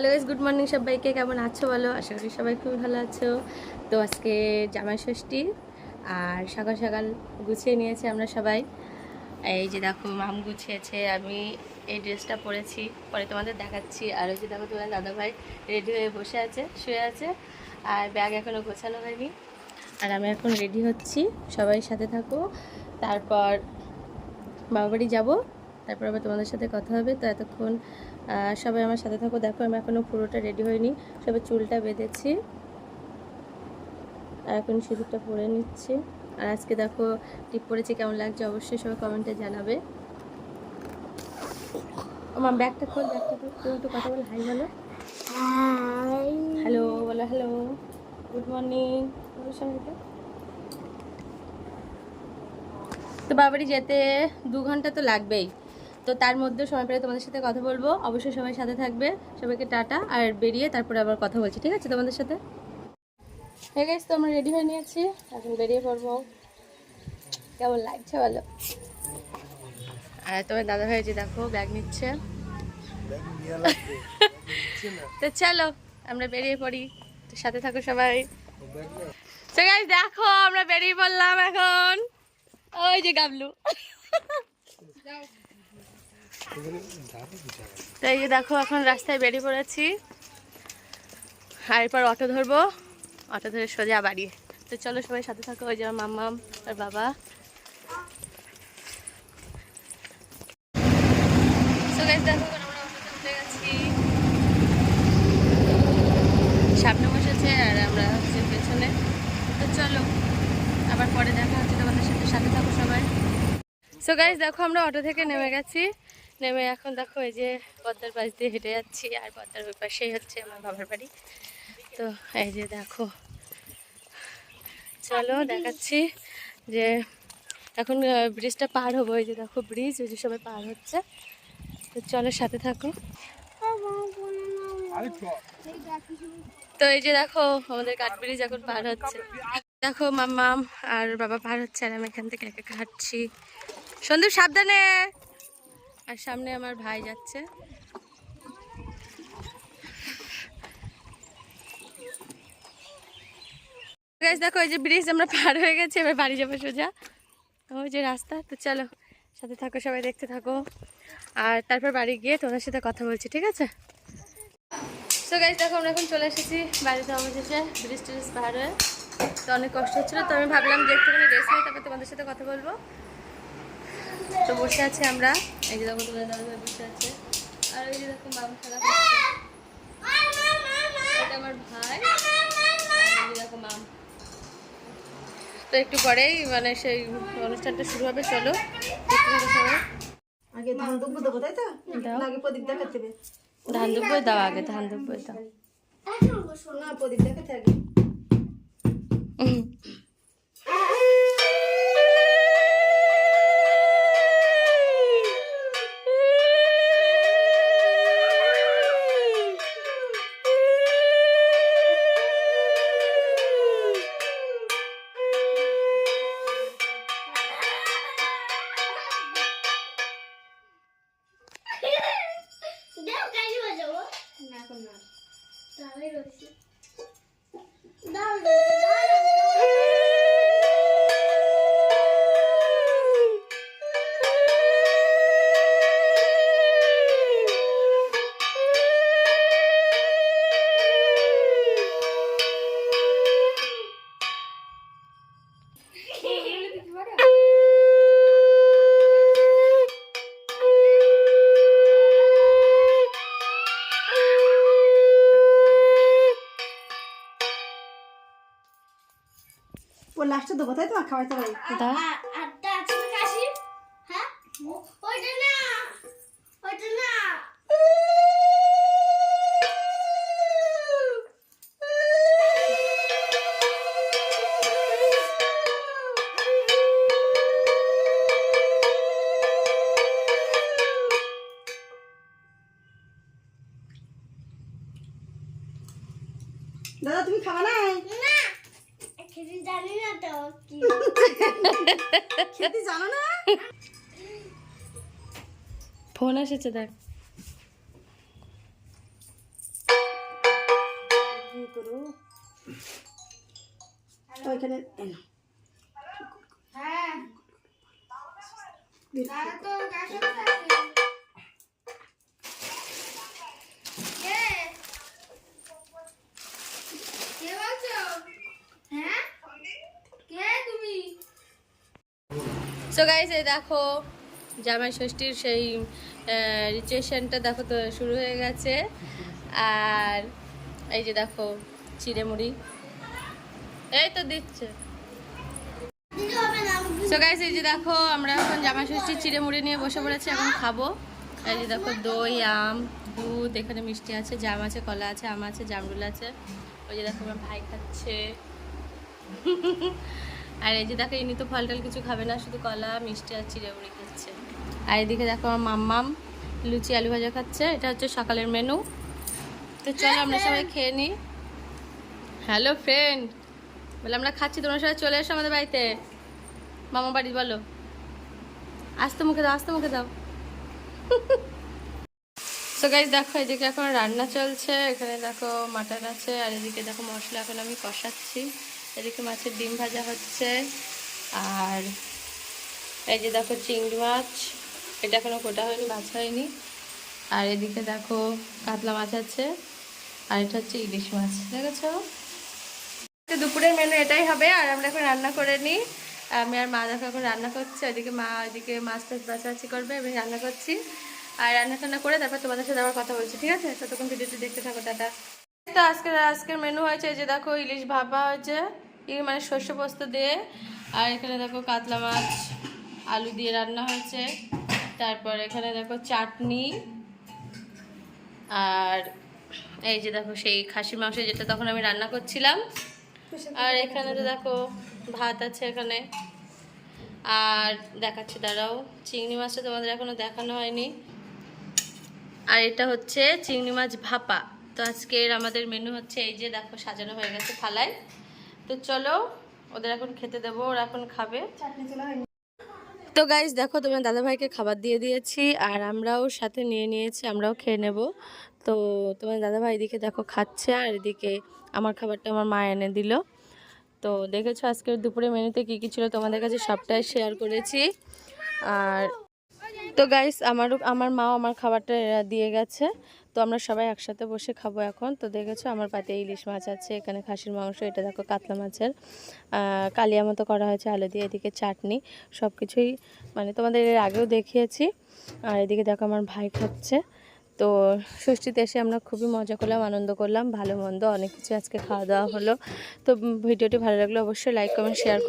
Hello guys good morning সবাইকে, কেমন আছো বলো? আশা করি সবাই খুবই ভালো আছো। তো আজকে জামাই ষষ্ঠী, আর সকাল সকাল গুছিয়ে নিয়েছে আমরা সবাই। এই যে দেখো, মাম গুছিয়েছে, আমি এই ড্রেসটা পরেছি, পরে তোমাদের দেখাচ্ছি। আর ওই যে দেখো তোমার দাদাভাই রেডি হয়ে বসে আছে, শুয়ে আছে, আর ব্যাগ এখনও গোছানো হয়নি। আর আমি এখন রেডি হচ্ছি, সবাই সাথে থাকো। তারপর বাবা বাড়ি যাব, তারপর আবার তোমাদের সাথে কথা হবে। তো এতক্ষণ সবাই আমার সাথে থাকো। দেখো আমি এখনও পুরোটা রেডি হয়নি। সবাই চুলটা বেঁধেছি। আর এখন সিঁদুরটা পরে নিচ্ছি। আর আজকে দেখো টিপ পরেছি কেমন লাগছে অবশ্যই সবাই কমেন্টে জানাবে। আমার ব্যাগটা খোল ব্যাগটা খোল। তুমি একটু কথা বলো। হাই বলো। হ্যালো বলো হ্যালো গুড মর্নিং তো বাবারই যেতে দু ঘণ্টা তো লাগবেই। তো তার মধ্যে সময় পেলে তোমাদের সাথে কথা বলব। অবশ্যই সবাই সাথে থাকবে। সবাইকে টাটা। আর বেরিয়ে তারপরে আবার কথা বলছি। ঠিক আছে তোমাদের সাথে? হয়ে গেছে তো আমরা রেডি হয়ে নিয়েছি। এখন বেরিয়ে পড়ব। কেমন লাগছে বলো? আর তোমার দাদা ভাই যে দেখো ব্যাগ নিচ্ছে। তো চলো আমরা বেরিয়ে পড়ি। তো সাথে থাকো সবাই। তো দেখো আমরা বেরিয়ে পড়লাম এখন। ওই যে গাবলু। তো এই যে দেখো, এখন রাস্তায় বেরিয়ে পড়েছি। আর এরপর অটো ধরবো। অটো ধরে সোজা বাড়ি। তো চলো সবাই সাথে থাকো, ওই যে মাম্মাম আর বাবা। দেখো আমরা অটোতে উঠে গেছি। সামনে বসেছে আর আমরা হচ্ছে পেছনে। তো চলো, আবার পরে দেখা হচ্ছে তোমাদের সাথে। সাথে থাকো সবাই। সো গাইজ দেখো, আমরা অটো থেকে নেমে গেছি। নেমে এখন দেখো এই যে পদ্মার পাশ দিয়ে হেঁটে যাচ্ছি, আর পদ্মার ওই পাশেই হচ্ছে আমার বাবার বাড়ি। তো এই যে দেখো, চলো দেখাচ্ছি যে এখন ব্রিজটা পার হব, এই যে দেখো ব্রিজ ওই যে সবাই পার হচ্ছে। তো চলো সাথে থাকো। তো এই যে দেখো, আমাদের কাঠ ব্রিজ এখন পার হচ্ছে। দেখো মাম্মাম, আর বাবা পার হচ্ছে, আর আমি এখান থেকে একা হাঁটছি। সন্দীপ, সাবধানে! আর সামনে আমার ভাই যাচ্ছে। দেখো, এই যে ব্রিজ আমরা পার হয়ে গেছি, এবার বাড়ি যাব সোজা। ওই যে রাস্তা, তো চলো, সাথে থাকো, সবাই দেখতে থাকো। আর তারপর বাড়ি গিয়ে তোমার সাথে কথা বলছি, ঠিক আছে? সো গাইজ দেখো, আমরা এখন চলে এসেছি বাড়িতে অবশেষে ব্রিজ ট্রিজ পার হয়ে। তো অনেক কষ্ট হচ্ছিল, তো আমি ভাবলাম যে একটুখানি রেস্ট নিই, তারপর তোমাদের সাথে কথা বলব। তো বসে আছি আমরা। এই যে দেখো তোমাদের দাদা বসে আছে। আর ওই যে দেখো বাবু খেলা করছে এটা আমার ভাই। এই দেখো মাম। তো একটু পরেই মানে সেই অনুষ্ঠানটা শুরু হবে চলো। আগে ধান দুব্বো দেবো তাই তো। আগে প্রদীপ দেখাতে হবে। ধান দুব্বই দাও আগে ধান দুব্বই দাও। না প্রদীপ দেখাতে আগে ও লাস্টে দেবো তাই তো খাওয়াইতে পারি কি? খেতে জানো না? ফোন এসেছে দেখ। করো? ওইখানে হ্যাঁ। তো কার সাথে আছে কে কে বলছো হ্যাঁ কে তুমি সো গাইস এই দেখো, জামাই ষষ্ঠীর সেই রিচুয়েশনটা দেখো তো শুরু হয়ে গেছে। আর এই যে দেখো, চিড়ে মুড়ি। এই তো দিচ্ছে। সো গাইস এই যে দেখো, আমরা এখন জামাই ষষ্ঠীর চিড়ে মুড়ি নিয়ে বসে পড়েছি, এখন খাব। এই যে দেখো, দই, আম, দুধ, এখানে মিষ্টি আছে, জাম আছে, কলা আছে, আম আছে, জামরুল আছে। ওই যে দেখো, আমার ভাই খাচ্ছে। আর এই যে দেখো ইনি তো ফল টল কিছু খাবে না শুধু কলা মিষ্টি আর চিড়ে মুড়ি খাচ্ছে। আর এদিকে দেখো আমার মাম্মাম লুচি আলু ভাজা খাচ্ছে। এটা হচ্ছে সকালের মেনু তো চলো আমরা সবাই খেয়ে নিই হ্যালো ফ্রেন্ড বলে আমরা খাচ্ছি তোমরা সবাই চলে এসো আমাদের বাড়িতে। মামা বাড়ি বলো। আস্তে মুখে দাও আস্তে মুখে দাও। তো গাইজ দেখো এদিকে এখন রান্না চলছে। এখানে দেখো মাটন আছে। আর এদিকে দেখো মশলা এখন আমি কষাচ্ছি। এদিকে মাছের ডিম ভাজা হচ্ছে। আর এই যে দেখো চিংড়ি মাছ, এটা এখনও কোটা হয়নি, ভাজা হয়নি। আর এদিকে দেখো কাতলা মাছ আছে, আর এটা হচ্ছে ইলিশ মাছ, দেখেছ? দুপুরের মেনু এটাই হবে, আর আমরা এখন রান্না করে নিই। আমি আর মা দেখো এখন রান্না করছে ওইদিকে মা ওইদিকে মাছ টাছ বাছাবাছি করবে, আমি রান্না করছি। আর রান্না টান্না করে তারপর তোমাদের সাথে আবার কথা বলছি, ঠিক আছে? ততক্ষণ ভিডিওটি দেখতে থাকো, টাটা। তো আজকের আজকের মেনু হয়েছে যে দেখো ইলিশ ভাপা হয়েছে। ইলিশ মানে শস্য পোস্ত দিয়ে। আর এখানে দেখো কাতলা মাছ, আলু দিয়ে রান্না হয়েছে। তারপর এখানে দেখো চাটনি। আর এই যে দেখো সেই খাসির মাংস যেটা তখন আমি রান্না করছিলাম। আর এখানে তো দেখো ভাত আছে এখানে। আর দেখাচ্ছি, দাঁড়াও। চিংড়ি মাছটা তোমাদের এখনও দেখানো হয়নি। আর এটা হচ্ছে চিংড়ি মাছ ভাপা। তো আজকের আমাদের মেনু হচ্ছে এই যে দেখো, সাজানো হয়ে গেছে থালায়। তো চলো, ওদের এখন খেতে দেবো, ওরা এখন খাবে। তো গাইজ দেখো, তোমার দাদাভাইকে খাবার দিয়ে দিয়েছি, আর আমরাও সাথে নিয়ে নিয়েছি, আমরাও খেয়ে নেব। তো তোমার দাদাভাই এদিকে দেখো খাচ্ছে, আর এদিকে আমার খাবারটা আমার মা এনে দিল। তো দেখেছ আজকের দুপুরে মেনুতে কী কী ছিল? তোমাদের কাছে সবটাই শেয়ার করেছি। আর তো গাইস আমারও, আমার মাও আমার খাবারটা দিয়ে গেছে। তো আমরা সবাই একসাথে বসে খাব এখন। তো দেখেছ, আমার পাতে ইলিশ মাছ আছে, এখানে খাসির মাংস, এটা দেখো কাতলা মাছের। কালিয়া মতো করা হয়েছে, আলু দিয়ে, এদিকে চাটনি সব কিছুই মানে তোমাদের এর আগেও দেখিয়েছি। আর এদিকে দেখো আমার ভাই খাচ্ছে। তো ষষ্ঠীতে এসে আমরা খুবই মজা করলাম, আনন্দ করলাম, ভালো মন্দ, অনেক কিছু আজকে খাওয়া দাওয়া হলো। তো ভিডিওটি ভালো লাগলে অবশ্যই লাইক কমেন্ট শেয়ার